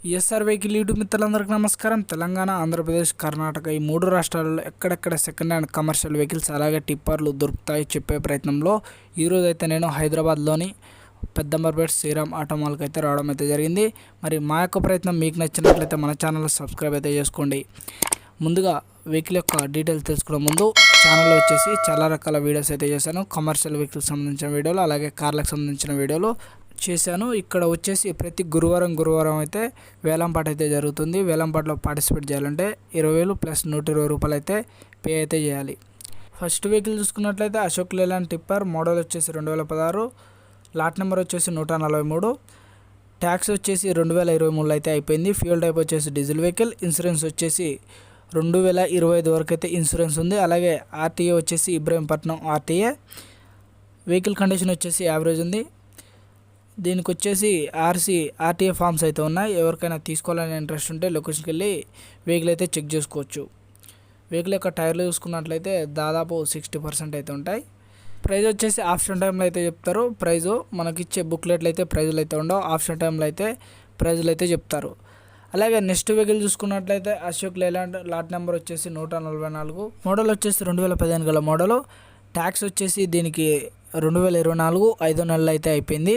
SR vehicle YouTube మిత్రులందరికీ నమస్కారం. తెలంగాణ ఆంధ్రప్రదేశ్ కర్ణాటక ఈ మూడు రాష్ట్రాలలో ఎక్కడెక్కడ సెకండ్ హ్యాండ్ కమర్షియల్ వెహికల్స్ అలాగే టిప్పర్లు దొరుకుతాయి చెప్పే ప్రయత్నంలో ఈరోజు అయితే నేను హైదరాబాద్లోని పెద్దంబర్పేట శ్రీరామ్ ఆటోమాల్కి అయితే రావడం అయితే జరిగింది. మరి మా యొక్క ప్రయత్నం మీకు నచ్చినట్లయితే మన ఛానల్ సబ్స్క్రైబ్ అయితే చేసుకోండి. ముందుగా వెహికల్ యొక్క డీటెయిల్స్ తెలుసుకునే ముందు ఛానల్లో వచ్చేసి చాలా రకాల వీడియోస్ అయితే చేశాను. కమర్షియల్ వెహికల్కి సంబంధించిన వీడియోలు అలాగే కార్లకు సంబంధించిన వీడియోలు చేశాను. ఇక్కడ వచ్చేసి ప్రతి గురువారం గురువారం అయితే వేలంపాట అయితే జరుగుతుంది. వేలంపాటలో పార్టిసిపేట్ చేయాలంటే ఇరవై వేలు ప్లస్ నూట ఇరవై రూపాయలు అయితే పే అయితే చేయాలి. ఫస్ట్ వెహికల్ చూసుకున్నట్లయితే అశోక్ లేలాండ్ టిప్పర్. మోడల్ వచ్చేసి రెండు వేల పదహారు. లాట్ నెంబర్ వచ్చేసి నూట నలభై మూడు. ట్యాక్స్ వచ్చేసి రెండు వేల ఇరవై మూడులో అయితే అయిపోయింది. ఫ్యూల్ టైప్ వచ్చేసి డీజిల్ వెహికల్. ఇన్సూరెన్స్ వచ్చేసి రెండు వేల ఇరవై ఐదు వరకు అయితే ఇన్సూరెన్స్ ఉంది. అలాగే ఆర్టీఏ వచ్చేసి ఇబ్రహీంపట్నం ఆర్టీఏ. వెహికల్ కండిషన్ వచ్చేసి యావరేజ్ ఉంది. దీనికి వచ్చేసి ఆర్సీ ఆర్టీఏ ఫామ్స్ అయితే ఉన్నాయి. ఎవరికైనా తీసుకోవాలని ఇంట్రెస్ట్ ఉంటే లొకేషన్కి వెళ్ళి వెహికల్ అయితే చెక్ చేసుకోవచ్చు. వెహికల్ యొక్క టైర్లు చూసుకున్నట్లయితే దాదాపు సిక్స్టీ పర్సెంట్ అయితే ఉంటాయి. ప్రైజ్ వచ్చేసి ఆప్షన్ టైంలో అయితే చెప్తారు. ప్రైజ్ మనకిచ్చే బుక్లెట్లు అయితే ప్రైజులు అయితే ఉండవు. ఆప్షన్ టైంలో అయితే ప్రైజులు అయితే చెప్తారు. అలాగే నెక్స్ట్ వెహికల్ చూసుకున్నట్లయితే అశోక్ లేలాండ్ లాట్ నెంబర్ వచ్చేసి నూట నలభై నాలుగు. మోడల్ వచ్చేసి రెండు వేల పదిహేను గల మోడలు. ట్యాక్స్ వచ్చేసి దీనికి రెండు వేల ఇరవై నాలుగు ఐదో నెలలు అయితే అయిపోయింది.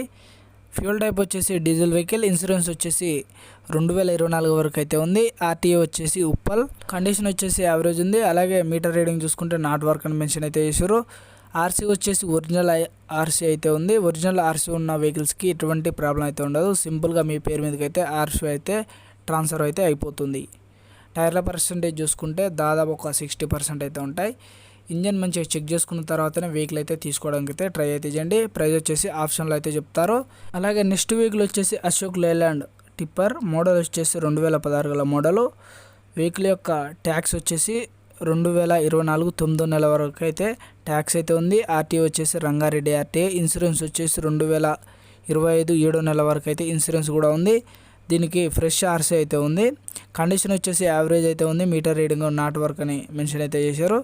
ఫ్యూల్ టైప్ వచ్చేసి డీజిల్ వెహికల్ ఇన్సూరెన్స్ వచ్చేసి రెండు వేల ఇరవై నాలుగు వరకు అయితే ఉంది. ఆర్టీఏ వచ్చేసి ఉప్పల్. కండిషన్ వచ్చేసి యావరేజ్ ఉంది. అలాగే మీటర్ రీడింగ్ చూసుకుంటే నాట్ వర్క్ అని మెన్షన్ అయితే చేశారు. ఆర్సీ వచ్చేసి ఒరిజినల్ ఆర్సీ అయితే ఉంది. ఒరిజినల్ ఆర్సీ ఉన్న వెహికల్స్కి ఎటువంటి ప్రాబ్లం అయితే ఉండదు. సింపుల్గా మీ పేరు మీదకి అయితే ఆర్సీ అయితే ట్రాన్స్ఫర్ అయితే అయిపోతుంది. టైర్ల పర్సంటేజ్ చూసుకుంటే దాదాపు ఒక సిక్స్టీ పర్సెంట్ అయితే ఉంటాయి. ఇంజన్ మంచిగా చెక్ చేసుకున్న తర్వాతనే వెహికల్ అయితే తీసుకోవడానికి అయితే ట్రై అయితే చేయండి. ప్రైస్ వచ్చేసి ఆప్షన్లో అయితే చెప్తారు. అలాగే నెక్స్ట్ వెహికల్ వచ్చేసి అశోక్ లేలాండ్ టిప్పర్ మోడల్ వచ్చేసి రెండు వేల పదహారు గల మోడలు వెహికల్ యొక్క ట్యాక్స్ వచ్చేసి రెండు వేల ఇరవై నాలుగు తొమ్మిదో నెల వరకు అయితే ట్యాక్స్ అయితే ఉంది. ఆర్టీ వచ్చేసి రంగారెడ్డి ఆర్టీఏ ఇన్సూరెన్స్ వచ్చేసి రెండు వేల ఇరవై ఐదు ఏడో నెల వరకు అయితే ఇన్సూరెన్స్ కూడా ఉంది. దీనికి ఫ్రెష్ ఆర్సీ అయితే ఉంది. కండిషన్ వచ్చేసి యావరేజ్ అయితే ఉంది. మీటర్ రీడింగ్ నాట్ వర్క్ అని మెన్షన్ అయితే చేశారు.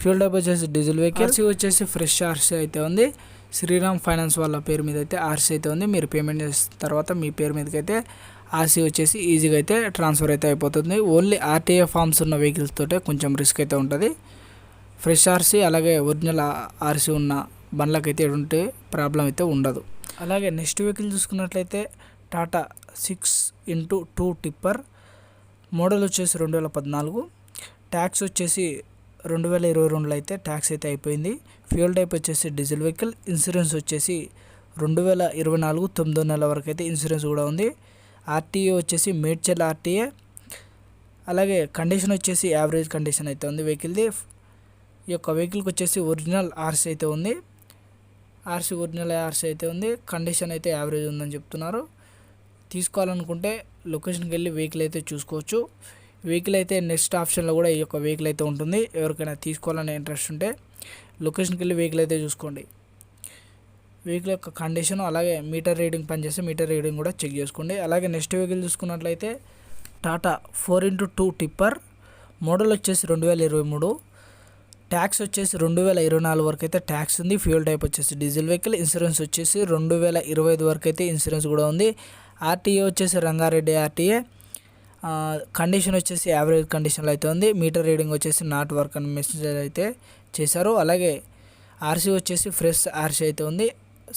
ఫ్యూల్ టైప్ వచ్చేసి డీజిల్ వెహికల్ ఆర్సీ వచ్చేసి ఫ్రెష్ ఆర్సీ అయితే ఉంది. శ్రీరామ్ ఫైనాన్స్ వాళ్ళ పేరు మీద అయితే ఆర్సీ అయితే ఉంది. మీరు పేమెంట్ చేసిన తర్వాత మీ పేరు మీదకి అయితే ఆర్సీ వచ్చేసి ఈజీగా అయితే ట్రాన్స్ఫర్ అయితే అయిపోతుంది. ఓన్లీ ఆర్టీఏ ఫామ్స్ ఉన్న వెహికల్స్ తోటే కొంచెం రిస్క్ అయితే ఉంటుంది. ఫ్రెష్ ఆర్సీ అలాగే ఒరిజినల్ ఆర్సీ ఉన్న బండ్లకైతే ఎటువంటి ప్రాబ్లం అయితే ఉండదు. అలాగే నెక్స్ట్ వెహికల్ చూసుకున్నట్లయితే Tata six into two tipper. Model వచ్చేసి రెండు వేల పద్నాలుగు. ట్యాక్స్ వచ్చేసి రెండు వేల ఇరవై రెండులో అయితే ట్యాక్స్ అయితే అయిపోయింది. ఫ్యూల్ టైప్ వచ్చేసి డీజిల్ వెహికల్ ఇన్సూరెన్స్ వచ్చేసి రెండు వేల ఇరవై నాలుగు తొమ్మిదో నెల వరకు అయితే ఇన్సూరెన్స్ కూడా ఉంది. ఆర్టీఏ వచ్చేసి మేడ్చల్ ఆర్టీఏ అలాగే కండిషన్ వచ్చేసి యావరేజ్ కండిషన్ అయితే ఉంది వెహికల్ది. ఈ యొక్క వెహికల్కి వచ్చేసి ఒరిజినల్ ఆర్సీ అయితే ఉంది. ఆర్సీ ఒరిజినల్ ఆర్సీ అయితే ఉంది. కండిషన్ అయితే యావరేజ్ ఉందని చెప్తున్నారు. తీసుకోవాలనుకుంటే లొకేషన్కి వెళ్ళి వెహికల్ అయితే చూసుకోవచ్చు. వెహికల్ అయితే నెక్స్ట్ ఆప్షన్లో కూడా ఈ యొక్క వెహికల్ అయితే ఉంటుంది. ఎవరికైనా తీసుకోవాలనే ఇంట్రెస్ట్ ఉంటే లొకేషన్కి వెళ్ళి వెహికల్ అయితే చూసుకోండి. వెహికల్ యొక్క కండిషన్ అలాగే మీటర్ రీడింగ్ పనిచేస్తే మీటర్ రీడింగ్ కూడా చెక్ చేసుకోండి. అలాగే నెక్స్ట్ వెహికల్ చూసుకున్నట్లయితే Tata four into two tipper model వచ్చేసి రెండు వేల ఇరవై మూడు. ట్యాక్స్ వచ్చేసి రెండు వేల ఇరవై నాలుగు వరకు అయితే ట్యాక్స్ ఉంది. ఫ్యూల్ టైప్ వచ్చేసి డీజిల్ వెహికల్ ఇన్సూరెన్స్ వచ్చేసి రెండు వేల ఇరవై ఐదు వరకు అయితే ఇన్సూరెన్స్ కూడా ఉంది. ఆర్టీఏ వచ్చేసి రంగారెడ్డి ఆర్టీఏ కండిషన్ వచ్చేసి యావరేజ్ కండిషన్లో అయితే ఉంది. మీటర్ రీడింగ్ వచ్చేసి నాట్ వర్క్ అని మెసేజ్ అయితే చేశారు. అలాగే ఆర్సీ వచ్చేసి ఫ్రెష్ ఆర్సీ అయితే ఉంది.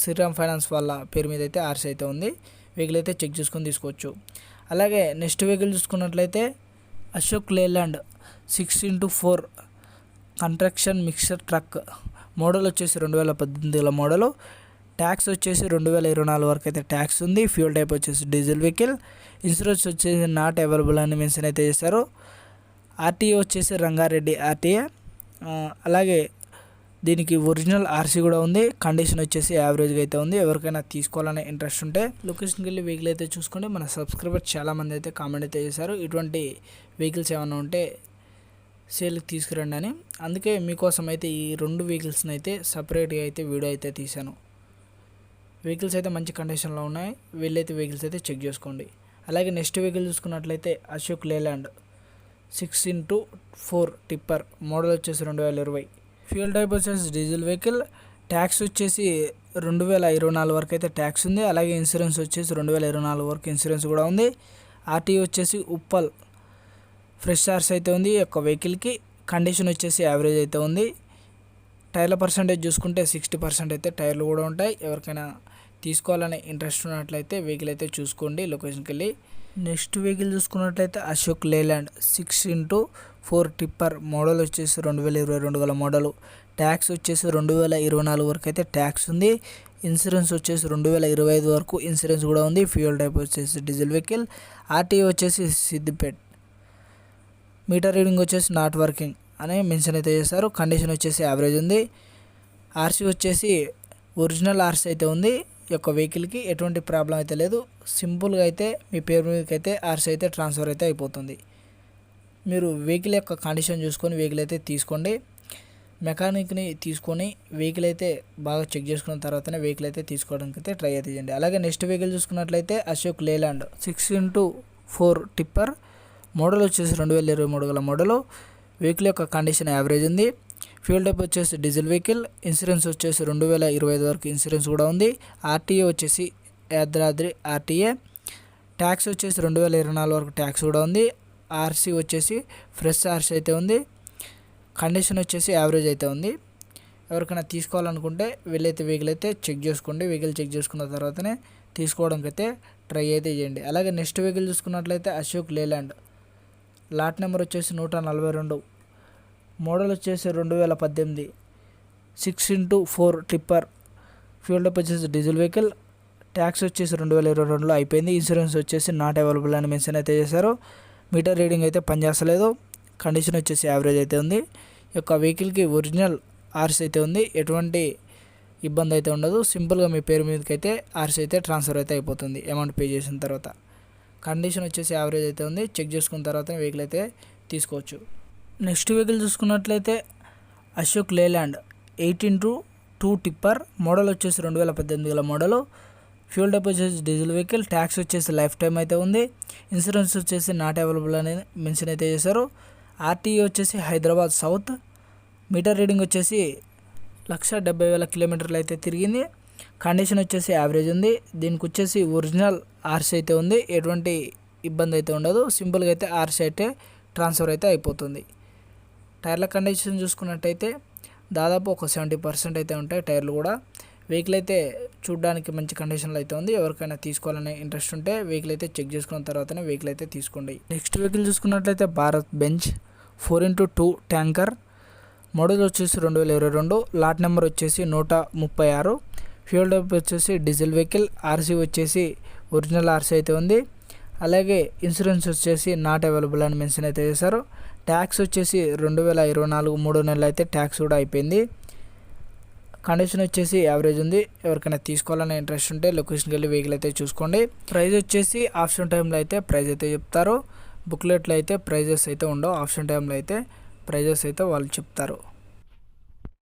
శ్రీరామ్ ఫైనాన్స్ వాళ్ళ పేరు మీద అయితే ఆర్సీ అయితే ఉంది. వెహికల్ అయితే చెక్ చేసుకొని తీసుకోవచ్చు. అలాగే నెక్స్ట్ వెహికల్ చూసుకున్నట్లయితే Ashok Leyland six into four construction mixer truck model వచ్చేసి రెండు వేల పద్దెనిమిదిల మోడలు ట్యాక్స్ వచ్చేసి రెండు వేల ఇరవై నాలుగు వరకు అయితే ట్యాక్స్ ఉంది. ఫ్యూల్ టైప్ వచ్చేసి డీజిల్ వెహికల్. ఇన్సూరెన్స్ వచ్చేసి నాట్ అవైలబుల్ అని మెన్షన్ అయితే చేశారు. ఆర్టీఏ వచ్చేసి రంగారెడ్డి ఆర్టీఏ. అలాగే దీనికి ఒరిజినల్ ఆర్సీ కూడా ఉంది. కండిషన్ వచ్చేసి యావరేజ్గా అయితే ఉంది. ఎవరికైనా తీసుకోవాలనే ఇంట్రెస్ట్ ఉంటే లొకేషన్కి వెళ్ళి వెహికల్ అయితే చూసుకోండి. మన సబ్స్క్రైబర్ చాలామంది అయితే కామెంట్ అయితే చేశారు. ఇటువంటి వెహికల్స్ ఏమైనా ఉంటే సేల్కి తీసుకురండి అని. అందుకే మీకోసం అయితే ఈ రెండు వెహికల్స్ని అయితే సపరేట్గా అయితే వీడియో అయితే తీశాను. వెహికల్స్ అయితే మంచి కండిషన్లో ఉన్నాయి. వీళ్ళైతే వెహికల్స్ అయితే చెక్ చేసుకోండి. అలాగే నెక్స్ట్ వెహికల్ చూసుకున్నట్లయితే Ashok Leyland six into four tipper. Model వచ్చేసి రెండు వేల ఇరవై. ఫ్యూల్ టైప్ వచ్చేసి డీజిల్ వెహికల్. ట్యాక్స్ వచ్చేసి రెండు వేల ఇరవై నాలుగు వరకు అయితే ట్యాక్స్ ఉంది. అలాగే ఇన్సూరెన్స్ వచ్చేసి రెండు వేల ఇరవై నాలుగు వరకు ఇన్సూరెన్స్ కూడా ఉంది. ఆర్టీ వచ్చేసి ఉప్పల్ ఫ్రెష్ చార్జ్ అయితే ఉంది యొక్క వెహికల్కి. కండిషన్ వచ్చేసి యావరేజ్ అయితే ఉంది. టైర్ల పర్సంటేజ్ చూసుకుంటే సిక్స్టీ పర్సెంట్ అయితే టైర్లు కూడా ఉంటాయి. ఎవరికైనా తీసుకోవాలనే ఇంట్రెస్ట్ ఉన్నట్లయితే వెహికల్ అయితే చూసుకోండి. లొకేషన్కి వెళ్ళి నెక్స్ట్ వెహికల్ చూసుకున్నట్లయితే Ashok Leyland six into four tipper model వచ్చేసి రెండు వేల ఇరవై రెండు గల మోడల్ ట్యాక్స్ వచ్చేసి రెండు వేల ఇరవై నాలుగు వరకు అయితే ట్యాక్స్ ఉంది. ఇన్సూరెన్స్ వచ్చేసి రెండు వేల ఇరవై ఐదు వరకు ఇన్సూరెన్స్ కూడా ఉంది. ఫ్యూయల్ టైప్ వచ్చేసి డీజిల్ వెహికల్ ఆర్టీఓ వచ్చేసి సిద్దిపేట్ మీటర్ రీడింగ్ వచ్చేసి నాట్ వర్కింగ్ అని మెన్షన్ అయితే చేశారు. కండిషన్ వచ్చేసి యావరేజ్ ఉంది. ఆర్సీ వచ్చేసి ఒరిజినల్ ఆర్సీ అయితే ఉంది. యొక్క వెహికల్కి ఎటువంటి ప్రాబ్లం అయితే లేదు. సింపుల్గా అయితే మీ పేరు మీదకి అయితే ఆర్సీ అయితే ట్రాన్స్ఫర్ అయితే అయిపోతుంది. మీరు వెహికల్ యొక్క కండిషన్ చూసుకొని వెహికల్ అయితే తీసుకోండి. మెకానిక్ని తీసుకొని వెహికల్ అయితే బాగా చెక్ చేసుకున్న తర్వాతనే వెహికల్ అయితే తీసుకోవడానికి అయితే ట్రై అయితే చేయండి. అలాగే నెక్స్ట్ వెహికల్ చూసుకున్నట్లయితే Ashok Leyland six into four tipper model వచ్చేసి రెండు వేల ఇరవై మూడు గల మోడల్. వెహికల్ యొక్క కండిషన్ యావరేజ్ ఉంది. ఫ్యూల్ టైప్ వచ్చేసి డీజిల్ వెహికల్ ఇన్సూరెన్స్ వచ్చేసి రెండు వేల ఇరవై ఐదు వరకు ఇన్సూరెన్స్ కూడా ఉంది. ఆర్టీఏ వచ్చేసి యాదాద్రి ఆర్టీఏ ట్యాక్స్ వచ్చేసి రెండు వేల ఇరవై నాలుగు వరకు ట్యాక్స్ కూడా ఉంది. ఆర్సీ వచ్చేసి ఫ్రెష్ ఆర్సీ అయితే ఉంది. కండిషన్ వచ్చేసి యావరేజ్ అయితే ఉంది. ఎవరికైనా తీసుకోవాలనుకుంటే వీళ్ళైతే వెహికల్ అయితే చెక్ చేసుకోండి. వెహికల్ చెక్ చేసుకున్న తర్వాతనే తీసుకోవడానికి అయితే ట్రై అయితే చేయండి. అలాగే నెక్స్ట్ వెహికల్ చూసుకున్నట్లయితే అశోక్ లేలాండ్ లాట్ నెంబర్ వచ్చేసి నూట నలభై రెండు. మోడల్ వచ్చేసి రెండు వేల పద్దెనిమిది. Six into four tipper. Fuel type వచ్చేసి డీజిల్ వెహికల్. ట్యాక్స్ వచ్చేసి రెండు వేల ఇరవై రెండులో అయిపోయింది. ఇన్సూరెన్స్ వచ్చేసి నాట్ అవైలబుల్ అని మెన్షన్ అయితే చేశారు. మీటర్ రీడింగ్ అయితే పనిచేస్తలేదు. కండిషన్ వచ్చేసి యావరేజ్ అయితే ఉంది. ఈ యొక్క వెహికల్కి ఒరిజినల్ ఆర్స్ అయితే ఉంది. ఎటువంటి ఇబ్బంది అయితే ఉండదు. సింపుల్గా మీ పేరు మీదకి అయితే ఆర్స్ అయితే ట్రాన్స్ఫర్ అయితే అయిపోతుంది. అమౌంట్ పే చేసిన తర్వాత. కండిషన్ వచ్చేసి యావరేజ్ అయితే ఉంది. చెక్ చేసుకున్న తర్వాత వెహికల్ అయితే తీసుకోవచ్చు. నెక్స్ట్ వెహికల్ చూసుకున్నట్లయితే Ashok Leyland eighteen two two tipper. Model వచ్చేసి రెండు వేల పద్దెనిమిది గల ఫ్యూల్ టైప్ వచ్చేసి డీజిల్ వెహికల్. ట్యాక్స్ వచ్చేసి లైఫ్ టైం అయితే ఉంది. ఇన్సూరెన్స్ వచ్చేసి నాట్ అవైలబుల్ అనేది మెన్షన్ అయితే చేశారు. ఆర్టీఈ వచ్చేసి హైదరాబాద్ సౌత్. మీటర్ రీడింగ్ వచ్చేసి లక్ష డెబ్బై వేల కిలోమీటర్లు అయితే తిరిగింది. కండిషన్ వచ్చేసి యావరేజ్ ఉంది. దీనికి వచ్చేసి ఒరిజినల్ ఆర్సీ అయితే ఉంది. ఎటువంటి ఇబ్బంది అయితే ఉండదు. సింపుల్గా అయితే ఆర్సీ అయితే ట్రాన్స్ఫర్ అయితే అయిపోతుంది. టైర్ల కండిషన్ చూసుకున్నట్టయితే దాదాపు ఒక సెవెంటీ పర్సెంట్ అయితే ఉంటాయి టైర్లు కూడా. వెహికల్ అయితే చూడడానికి మంచి కండిషన్లో అయితే ఉంది. ఎవరికైనా తీసుకోవాలనే ఇంట్రెస్ట్ ఉంటే వెహికల్ అయితే చెక్ చేసుకున్న తర్వాతనే వెహికల్ అయితే తీసుకోండి. నెక్స్ట్ వెహికల్ చూసుకున్నట్లయితే Bharat Benz four into two tanker model వచ్చేసి రెండు వేల ఇరవై రెండు. లాట్ నెంబర్ వచ్చేసి నూట ముప్పై ఆరు. ఫ్యూల్ టైప్ వచ్చేసి డీజిల్ వెహికల్ ఆర్సీ వచ్చేసి ఒరిజినల్ ఆర్సీ అయితే ఉంది. అలాగే ఇన్సూరెన్స్ వచ్చేసి నాట్ అవైలబుల్ అని మెన్షన్ అయితే చేశారు. ట్యాక్స్ వచ్చేసి రెండు వేల ఇరవై నాలుగు మూడు నెలలు అయితే ట్యాక్స్ కూడా అయిపోయింది. కండిషన్ వచ్చేసి యావరేజ్ ఉంది. ఎవరికైనా తీసుకోవాలనే ఇంట్రెస్ట్ ఉంటే లొకేషన్కి వెళ్ళి వెహికల్ అయితే చూసుకోండి. ప్రైస్ వచ్చేసి ఆప్షన్ టైంలో అయితే ప్రైస్ అయితే చెప్తారు. బుక్లెట్లో అయితే ప్రైజెస్ అయితే ఉండవు. ఆప్షన్ టైంలో అయితే ప్రైజెస్ అయితే వాళ్ళు చెప్తారు.